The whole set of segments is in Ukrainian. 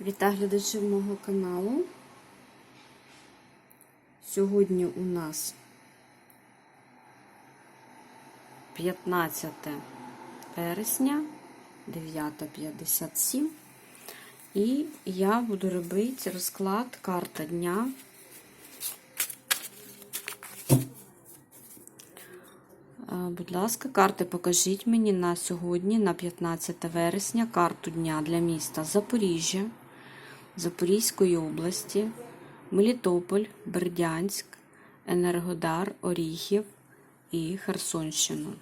Вітаю глядачів мого каналу. Сьогодні у нас 15 вересня 9.57 і я буду робити розклад карта дня. Будь ласка, карти покажіть мені на сьогодні, на 15 вересня, карту дня для міста Запоріжжя, Запорізької області, Мелітополь, Бердянськ, Енергодар, Оріхів і Херсонщину.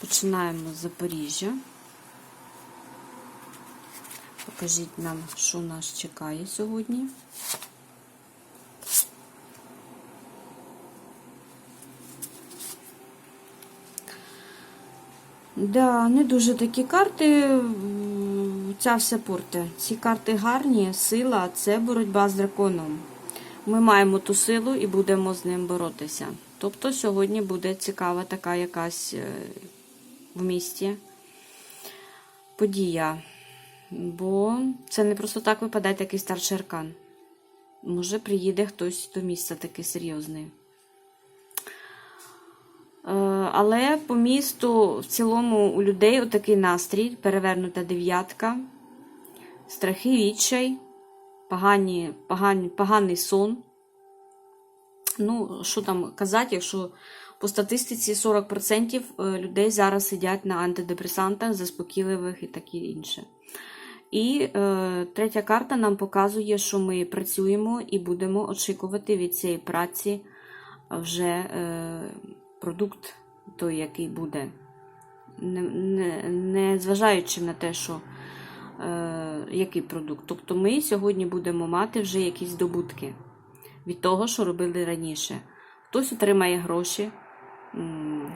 Починаємо з Запоріжжя. Покажіть нам, що нас чекає сьогодні. Да, не дуже такі карти. Ця все порте. Ці карти гарні, сила це боротьба з драконом. Ми маємо ту силу і будемо з ним боротися. Тобто сьогодні буде цікава така якась е, в місті подія. Бо це не просто так випадає такий старший аркан. Може, приїде хтось до місця такий серйозний. Е, Але по місту в цілому у людей отакий настрій, перевернута дев'ятка, страхи, відчай, погані, погані, поганий сон. Ну, що там казати, якщо по статистиці 40% людей зараз сидять на антидепресантах, заспокійливих і таке інше. І е, третя карта нам показує, що ми працюємо і будемо очікувати від цієї праці вже е, продукт той, який буде. Не, не, не зважаючи на те, що е, який продукт. Тобто ми сьогодні будемо мати вже якісь здобутки від того, що робили раніше. Хтось отримає гроші,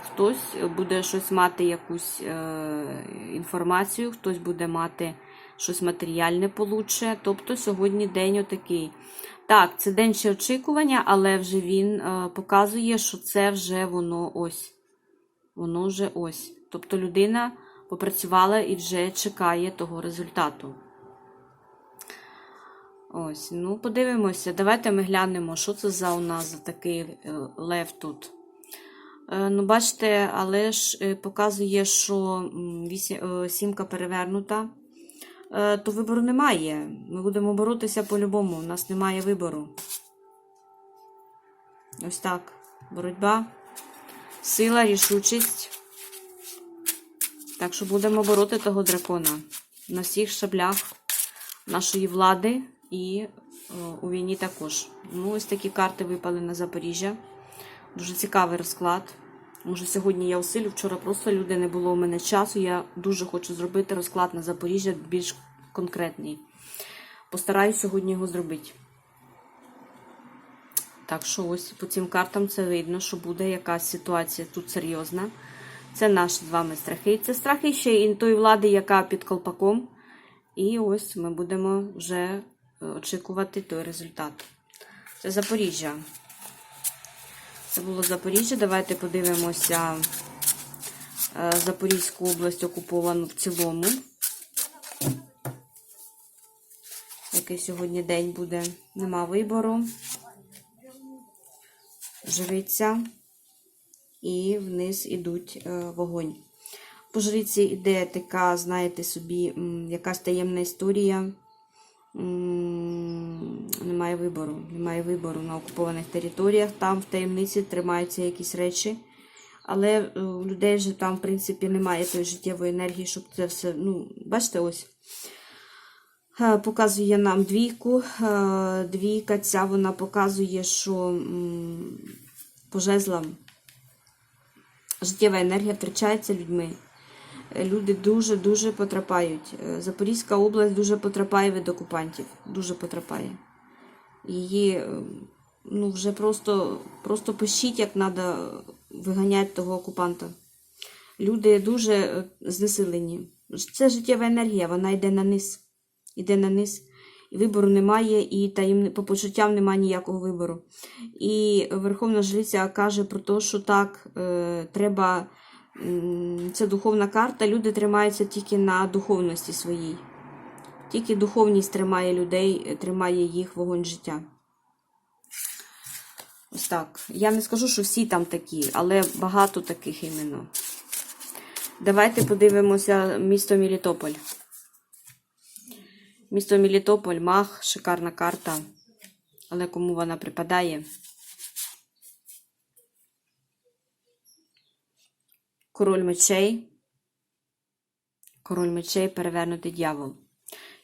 хтось буде щось мати, якусь е, інформацію, хтось буде мати щось матеріальне получше. Тобто сьогодні день отакий. Так, це день ще очікування, але вже він е, показує, що це вже воно ось. Воно вже ось. Тобто людина попрацювала і вже чекає того результату. Ось, ну, подивимося. Давайте ми глянемо, що це за у нас за такий е, лев тут. Е, Ну, бачите, але ж показує, що сімка перевернута, то вибору немає. Ми будемо боротися по-любому, у нас немає вибору. Ось так. Боротьба, сила, рішучість. Так що будемо бороти того дракона на всіх шаблях нашої влади і е, у війні також. Ну, ось такі карти випали на Запоріжжя. Дуже цікавий розклад. Може, сьогодні я усилю. Вчора просто люди не було у мене часу. Я дуже хочу зробити розклад на Запоріжжя більш конкретний. Постараюсь сьогодні його зробити. Так що ось по цим картам це видно, що буде якась ситуація тут серйозна. Це наші з вами страхи. Це страхи ще і тої влади, яка під колпаком. І ось ми будемо вже е, очікувати той результат. Це Запоріжжя. Це було Запоріжжя. Давайте подивимося е, Запорізьку область окуповану в цілому. Який сьогодні день буде? Нема вибору. Живиться. І вниз ідуть е, вогонь. По жриці йде така, знаєте собі, якась таємна історія. Немає вибору. Немає вибору на окупованих територіях. Там в таємниці тримаються якісь речі. Але е, у людей вже там, в принципі, немає тої життєвої енергії, щоб це все. Ну, бачите, ось. Е, Показує нам двійку. Е, Двійка ця вона показує, що по жезлам життєва енергія втрачається людьми. Люди дуже-дуже потрапають. Е, Запорізька область дуже потрапає від окупантів. Дуже потрапає. Її е, ну, вже просто, просто пишіть, як треба виганяти того окупанта. Люди дуже е, знесилені. Це життєва енергія, вона йде на низ. Йде на низ. Вибору немає, і таємни... по почуттям немає ніякого вибору. І Верховна Жриця каже про те, що так, е, треба Це духовна карта. Люди тримаються тільки на духовності своїй. Тільки духовність тримає людей, тримає їх вогонь життя. Ось так. Я не скажу, що всі там такі, але багато таких іменно. Давайте подивимося місто Мелітополь. Місто Мелітополь, Мах, шикарна карта. Але кому вона припадає? Король мечей. Король мечей, перевернутий дьявол.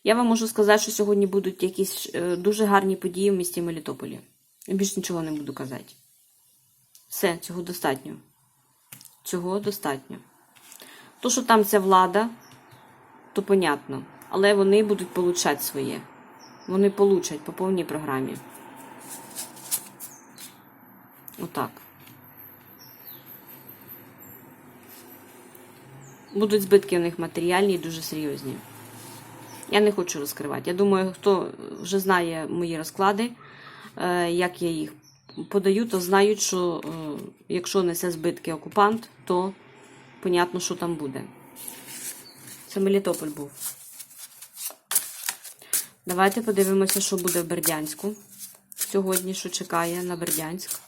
Я вам можу сказати, що сьогодні будуть якісь е, дуже гарні події в місті Мелітополі. Я більш нічого не буду казати. Все, цього достатньо. Цього достатньо. То, що там ця влада, то понятно. Але вони будуть получати своє. Вони получать по повній програмі. Отак. Будуть збитки у них матеріальні дуже серйозні. Я не хочу розкривати. Я думаю, хто вже знає мої розклади, е, як я їх подаю, то знають, що е, якщо несе збитки окупант, то понятно, що там буде. Це Мелітополь був. Давайте подивимося, що буде в Бердянську. Сьогодні, що чекає на Бердянськ.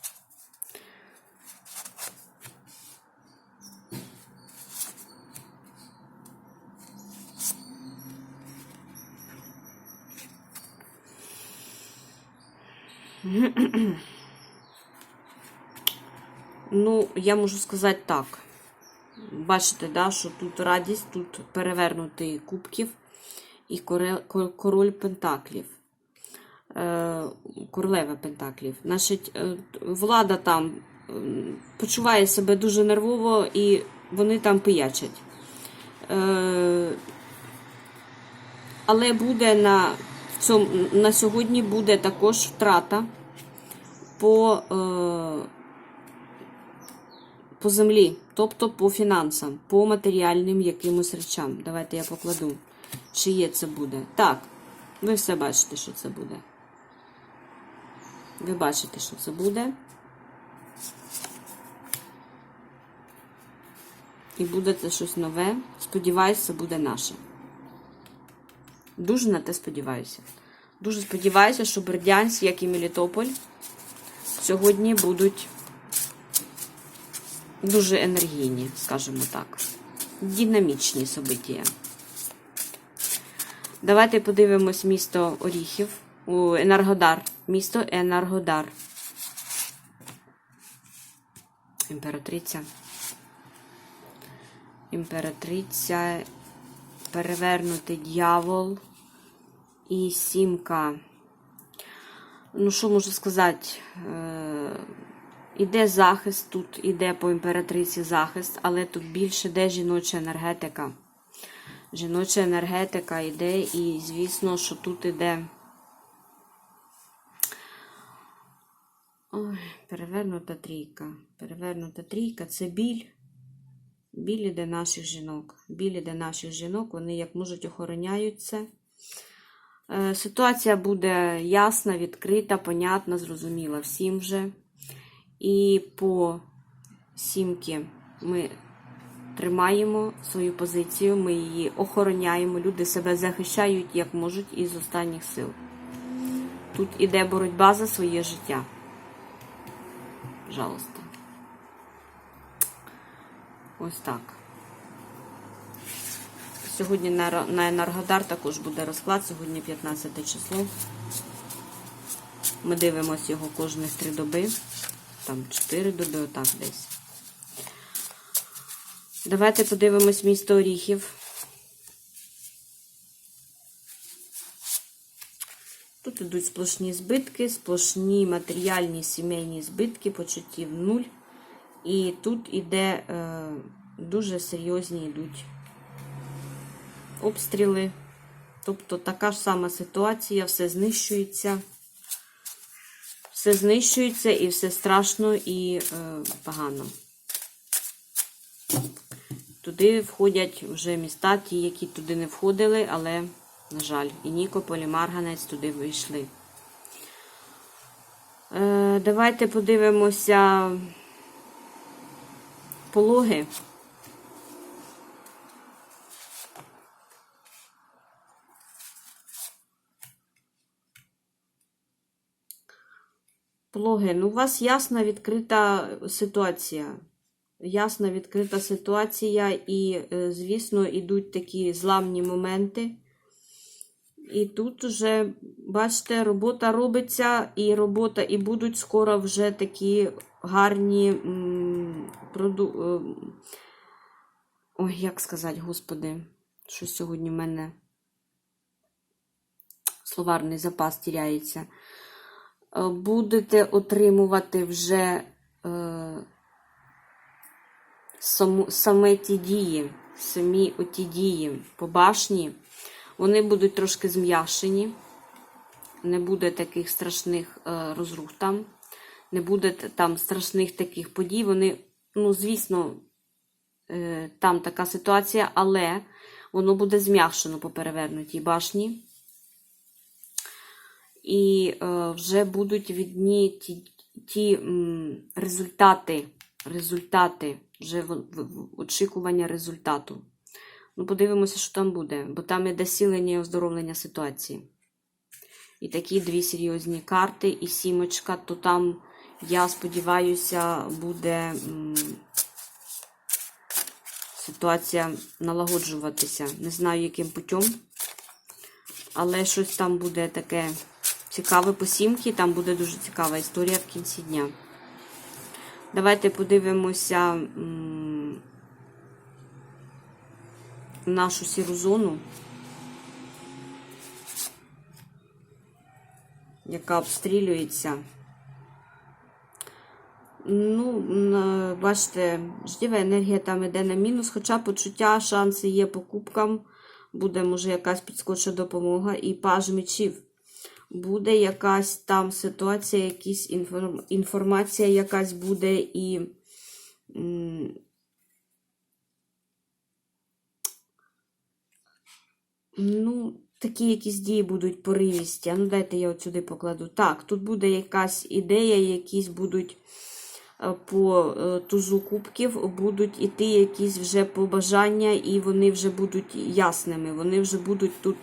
Ну, я можу сказати так. Бачите, да, що тут радість, тут перевернутий кубків і король пентаклів. Е, королева пентаклів. Значить, е, влада там почуває себе дуже нервово і вони там пиячать. Е, але буде на, на сьогодні буде також втрата по. Е, по землі, тобто по фінансам, по матеріальним якимось речам. Давайте я покладу, чи є це буде. Так, ви все бачите, що це буде. Ви бачите, що це буде. І буде це щось нове. Сподіваюся, це буде наше. Дуже на те сподіваюся. Дуже сподіваюся, що Бердянськ, як і Мелітополь, сьогодні будуть дуже енергійні, скажімо так. Динамічні события. Давайте подивимось місто Оріхів. У Енергодар. Місто Енергодар. Імператриця. Імператриця. Перевернутий дьявол. І сімка. Ну, що можу сказати? Е, Іде захист, тут іде по імператриці захист, але тут більше де жіноча енергетика. Жіноча енергетика йде, і, звісно, що тут іде. Ой, перевернута трійка. Перевернута трійка це біль. Біль іде наших жінок. Біль іде наших жінок, вони як можуть охороняють це. Е, Ситуація буде ясна, відкрита, понятна, зрозуміла всім вже. І по сімки ми тримаємо свою позицію, ми її охороняємо. Люди себе захищають як можуть із останніх сил. Тут іде боротьба за своє життя. Пожалуйста. Ось так. Сьогодні на Енергодар також буде розклад, сьогодні 15 число. Ми дивимося його кожних три доби. Там 4 доби, отак десь. Давайте подивимось місто Оріхів. Тут ідуть сплошні збитки, сплошні матеріальні сімейні збитки, почуттів нуль. І тут іде е, дуже серйозні йдуть обстріли. Тобто така ж сама ситуація, все знищується. Все знищується і все страшно і е, погано. Туди входять вже міста, ті, які туди не входили, але, на жаль, і Нікополь, і Марганець туди вийшли. Е, давайте подивимося пологи. Пологи, ну у вас ясна відкрита ситуація. Ясна відкрита ситуація, і, е, звісно, йдуть такі зламні моменти. І тут вже, бачите, робота робиться, і робота, і будуть скоро вже такі гарні проду... е, Ой, як сказати, господи, що сьогодні в мене словарний запас тіряється. Е, Будете отримувати вже е, саму, саме ті дії, самі оті дії по башні. Вони будуть трошки зм'яшені, не буде таких страшних е, розрух там, не буде там страшних таких подій. Вони, ну, звісно, е, там така ситуація, але воно буде зм'якшено по перевернутій башні. І е, вже будуть відні ті, ті результати, результати, вже очікування результату. Ну, подивимося, що там буде, бо там іде сілення і оздоровлення ситуації. І такі дві серйозні карти, і сімочка, то там, я сподіваюся, буде ситуація налагоджуватися. Не знаю, яким путем, але щось там буде таке цікаве по сімки, там буде дуже цікава історія в кінці дня. Давайте подивимося. нашу сіру зону, яка обстрілюється. Ну, бачите, ждіва енергія там іде на мінус, хоча почуття, шанси є покупкам. Буде, може, якась підскоча допомога і паж мечів. Буде якась там ситуація, інформ... інформація якась буде і. Ну, такі якісь дії будуть поривісті. Ну дайте я от сюди покладу. Так, тут буде якась ідея, якісь будуть по е, тузу кубків, будуть іти якісь вже побажання, і вони вже будуть ясними. Вони вже будуть тут.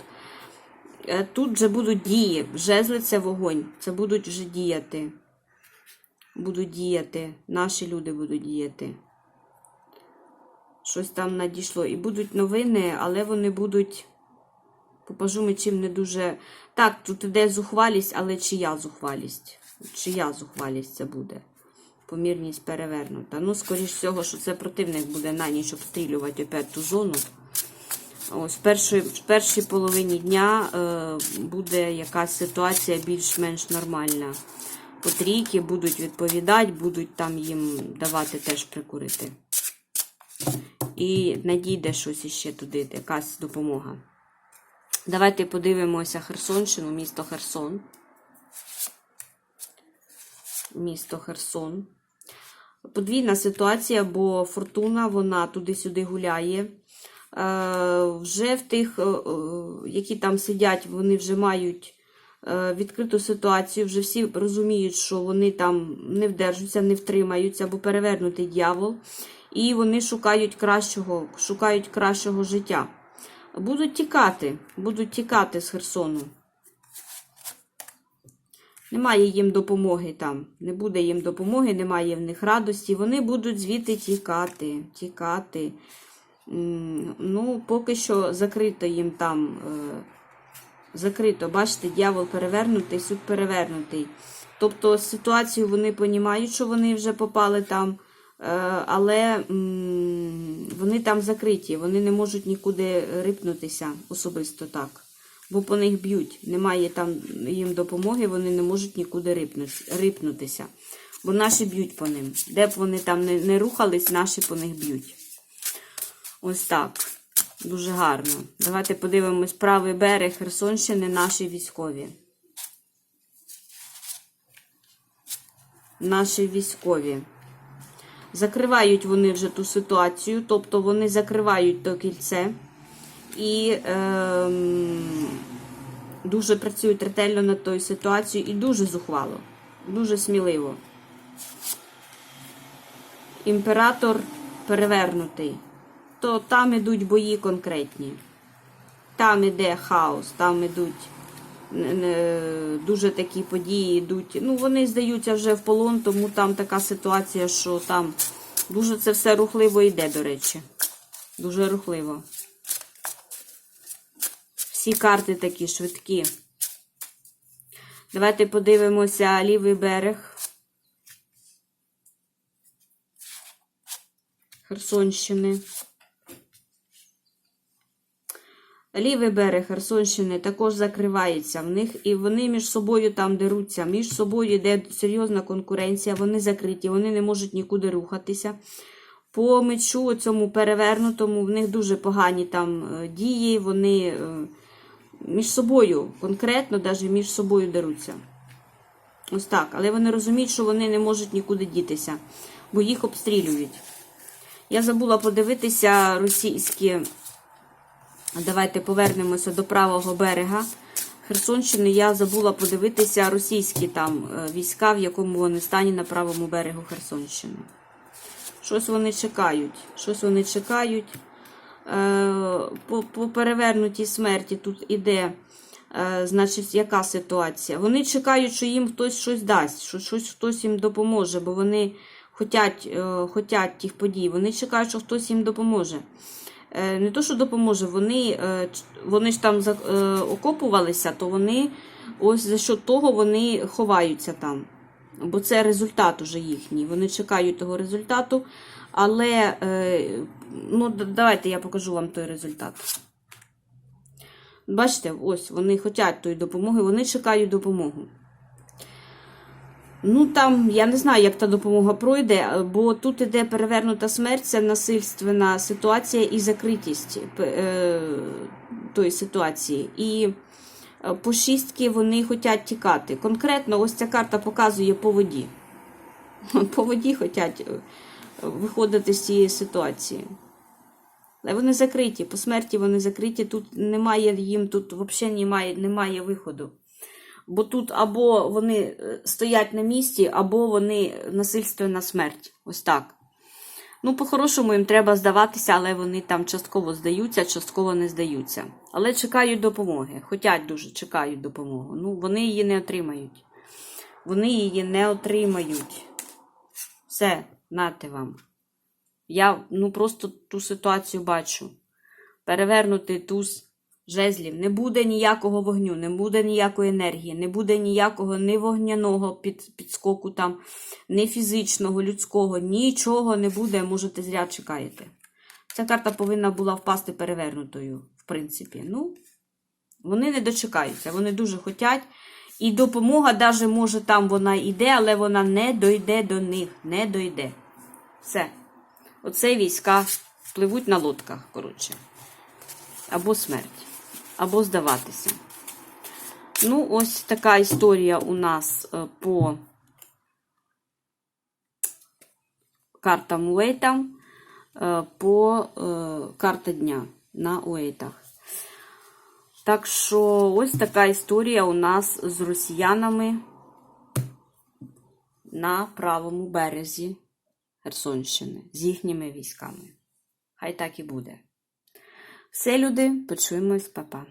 е, Тут вже будуть дії. Жезли це вогонь. Це будуть вже діяти. Будуть діяти. Наші люди будуть діяти. Щось там надійшло. І будуть новини, але вони будуть. Попажу мечів не дуже. Так, тут іде зухвалість, але чия зухвалість? Чия зухвалість це буде? Помірність перевернута. Ну, скоріш всього, що це противник буде на ніч обстрілювати опять ту зону. Ось в першій, в першій половині дня е, буде якась ситуація більш-менш нормальна. По трійки будуть відповідати, будуть там їм давати теж прикурити. І надійде щось іще туди, якась допомога. Давайте подивимося Херсонщину, місто Херсон. Місто Херсон. Подвійна ситуація, бо фортуна вона туди-сюди гуляє. Е, вже в тих, е, е, які там сидять, вони вже мають відкриту ситуацію. Вже всі розуміють, що вони там не вдержуться, не втримаються, бо перевернутий дьявол. І вони шукають кращого, шукають кращого життя. Будуть тікати, будуть тікати з Херсону. Немає їм допомоги там. Не буде їм допомоги, немає в них радості. Вони будуть звідти тікати, тікати. Ну, поки що закрито їм там. е, Закрито, бачите, дьявол перевернутий, суд перевернутий. Тобто ситуацію вони розуміють, що вони вже попали там, е, але вони там закриті, вони не можуть нікуди рипнутися особисто так. Бо по них б'ють. Немає там їм допомоги, вони не можуть нікуди рипнутися. Бо наші б'ють по ним. Де б вони там не, не рухались, наші по них б'ють. Ось так. Дуже гарно. Давайте подивимось правий берег Херсонщини, наші військові. Наші військові. Закривають вони вже ту ситуацію, тобто вони закривають то кільце і ем, дуже працюють ретельно над тою ситуацією і дуже зухвало, дуже сміливо. Імператор перевернутий то там ідуть бої конкретні. Там іде хаос, там ідуть не- не- дуже такі події йдуть. Ну, вони здаються вже в полон, тому там така ситуація, що там дуже це все рухливо йде, до речі. Дуже рухливо. Всі карти такі швидкі. Давайте подивимося лівий берег. Херсонщини. Лівий берег Херсонщини також закривається в них, і вони між собою там деруться. Між собою йде серйозна конкуренція, вони закриті, вони не можуть нікуди рухатися. По мечу цьому перевернутому в них дуже погані там е, дії, вони е, між собою, конкретно навіть між собою деруться. Ось так. Але вони розуміють, що вони не можуть нікуди дітися, бо їх обстрілюють. Я забула подивитися російські. Давайте повернемося до правого берега Херсонщини. Я забула подивитися російські там е, війська, в якому вони стані на правому берегу Херсонщини. Щось вони чекають. Щось вони чекають. Е, По, по перевернутій смерті тут іде, е, значить, яка ситуація? Вони чекають, що їм хтось щось дасть, що щось хтось їм допоможе, бо вони хотять, е, хотять тих подій. Вони чекають, що хтось їм допоможе. Не то, що допоможе, вони, вони ж там окопувалися, то вони ось за що того вони ховаються там. Бо це результат уже їхній. Вони чекають того результату. Але е, ну, давайте я покажу вам той результат. Бачите, ось вони хочуть тої допомоги, вони чекають допомогу. Ну там, я не знаю, як та допомога пройде, бо тут іде перевернута смерть, це насильственна ситуація і закритість е, тої ситуації. І е, по шістки вони хочуть тікати. Конкретно, ось ця карта показує по воді. По воді хочуть е, виходити з цієї ситуації. Але вони закриті, по смерті вони закриті, тут немає їм, тут взагалі немає, немає виходу. Бо тут або вони е, стоять на місці, або вони насильственна смерть. Ось так. Ну, по-хорошому їм треба здаватися, але вони там частково здаються, частково не здаються. Але чекають допомоги. Хотять дуже чекають допомогу. Ну, вони її не отримають. Вони її не отримають. Все, нате вам. Я ну просто ту ситуацію бачу. Перевернутий туз жезлів. Не буде ніякого вогню, не буде ніякої енергії, не буде ніякого ні вогняного під, підскоку, там, ні фізичного, людського, нічого не буде, можете зря чекаєте. Ця карта повинна була впасти перевернутою, в принципі. Ну, вони не дочекаються, вони дуже хотять. І допомога, навіть може там вона йде, але вона не дойде до них, не дойде. Все. Оце війська пливуть на лодках, коротше. Або смерть, або здаватися. Ну, ось така історія у нас е, по картам Уейтам, е, по е, карта дня на Уейтах. Так що ось така історія у нас з росіянами на правому березі Херсонщини з їхніми військами. Хай так і буде. Все, люди, почуємось, папа.